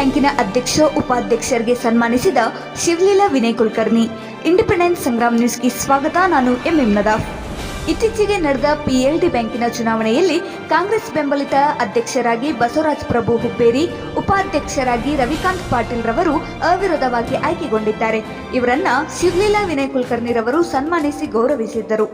ಬ್ಯಾಂಕಿನ ಅಧ್ಯಕ್ಷ ಉಪಾಧ್ಯಕ್ಷರಿಗೆ ಸನ್ಮಾನಿಸಿದ ಶಿವಲೀಲಾ ವಿನಯ್ ಕುಲಕರ್ಣಿ. ಇಂಡಿಪೆಂಡೆಂಟ್ ಸಂಗ್ರಾಮ್ ನ್ಯೂಸ್ಗೆ ಸ್ವಾಗತ. ನಾನು ಎಂಎಂ ನದಾಫ್. ಇತ್ತೀಚೆಗೆ ನಡೆದ ಪಿಎಲ್ಡಿ ಬ್ಯಾಂಕಿನ ಚುನಾವಣೆಯಲ್ಲಿ ಕಾಂಗ್ರೆಸ್ ಬೆಂಬಲಿತ ಅಧ್ಯಕ್ಷರಾಗಿ ಬಸವರಾಜ್ ಪ್ರಭು ಹುಬ್ಬೇರಿ, ಉಪಾಧ್ಯಕ್ಷರಾಗಿ ರವಿಕಾಂತ್ ಪಾಟೀಲ್ ರವರು ಅವಿರೋಧವಾಗಿ ಆಯ್ಕೆಗೊಂಡಿದ್ದಾರೆ. ಇವರನ್ನ ಶಿವಲೀಲಾ ವಿನಯ್ ಕುಲಕರ್ಣಿ ರವರು ಸನ್ಮಾನಿಸಿ ಗೌರವಿಸಿದ್ದರು.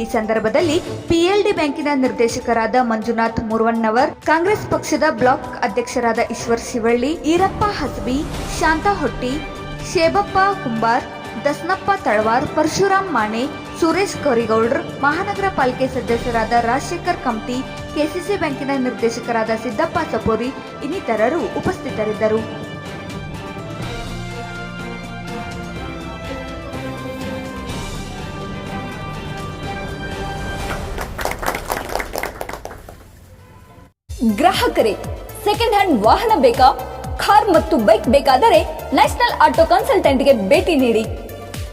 ಈ ಸಂದರ್ಭದಲ್ಲಿ ಪಿಎಲ್ಡಿ ಬ್ಯಾಂಕಿನ ನಿರ್ದೇಶಕರಾದ ಮಂಜುನಾಥ್ ಮುರುವಣ್ಣವರ್, ಕಾಂಗ್ರೆಸ್ ಪಕ್ಷದ ಬ್ಲಾಕ್ ಅಧ್ಯಕ್ಷರಾದ ಈಶ್ವರ್ ಶಿವಳ್ಳಿ, ಈರಪ್ಪ ಹಸ್ಬಿ, ಶಾಂತಾ ಹೊಟ್ಟಿ, ಶೇಬಪ್ಪ ಕುಂಬಾರ್ ದಸ್ನಪ್ಪ ತಳವಾರ್, ಪರಶುರಾಮ್ ಮಾಣೆ, ಸುರೇಶ್ ಕೋರಿಗೌಡ್ರ್, ಮಹಾನಗರ ಪಾಲಿಕೆ ಸದಸ್ಯರಾದ ರಾಜಶೇಖರ್ ಕಮ್ತಿ ಕೆಸಿಸಿ ಬ್ಯಾಂಕಿನ ನಿರ್ದೇಶಕರಾದ ಸಿದ್ದಪ್ಪ ಸಪೋರಿ ಇನ್ನಿತರರು ಉಪಸ್ಥಿತರಿದ್ದರು. ಗ್ರಾಹಕರೇ ಸೆಕೆಂಡ್ ಹ್ಯಾಂಡ್ ವಾಹನ ಬೇಕಾ? ಕಾರ್ ಮತ್ತು ಬೈಕ್ ಬೇಕಾದರೆ ನ್ಯಾಷನಲ್ ಆಟೋ ಕನ್ಸಲ್ಟೆಂಟ್ಗೆ ಭೇಟಿ ನೀಡಿ.